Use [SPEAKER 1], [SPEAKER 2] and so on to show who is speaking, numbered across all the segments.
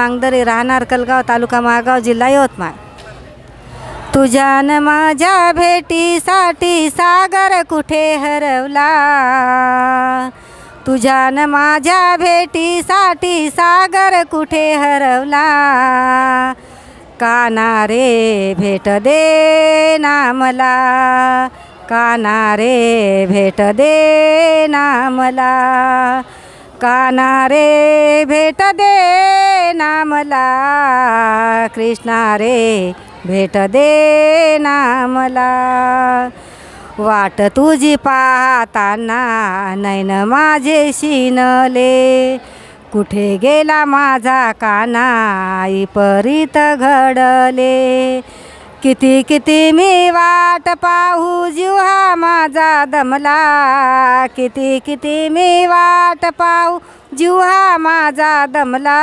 [SPEAKER 1] मांगदरी राहणार कलगाव तालुका मागाव जिल्हा यवतमाळ. तुझ्यान माझ्या भेटीसाठी सागर कुठे हरवला? तुझ्यान माझ्या भेटीसाठी सागर कुठे हरवला? काना रे भेट दे ना मला काना रे भेट दे ना मला काना रे भेट दे ना मला कृष्णा रे भेट दे ना मला वाट तुझी पाहताना नैन माझे शिनले. कुठे गेला माझा काना परीत घडले. किती किती मी वाट पाहू जीवा माझा दमला किती किती मी वाट पाहू? जीवा माझा दमला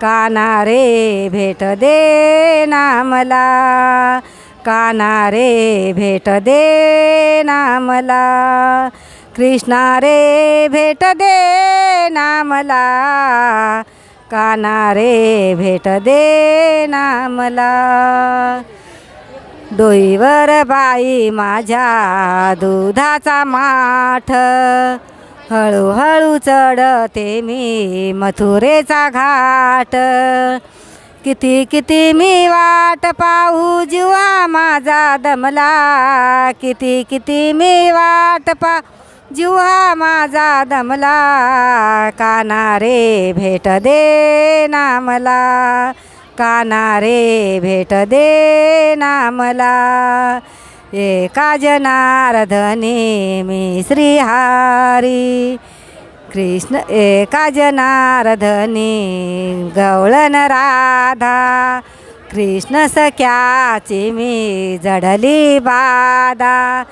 [SPEAKER 1] काना रे भेट दे ना मला. काना रे भेट दे ना मला. कृष्णा रे भेट दे ना मला. काना रे भेट दे ना मला. डोईवर बाई माझ्या दुधाचा माठ. हळूहळू चढते मी मथुरेचा घाट. किती किती मी वाट पाहू जीवा माझा दमला. किती किती मी वाट पा जीवा माझा दमला. काना रे भेट दे ना मला. काना रे भेट दे ना मला एका जनार्दनी मी श्रीहारी. कृष्ण एका जनार्दनी गवळण राधा. कृष्ण सख्याची मी जडली बाधा.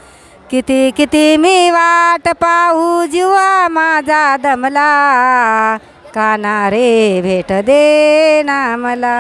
[SPEAKER 1] किती किती मी वाट पाहू जीवा माझा दमला. काना रे भेट दे ना मला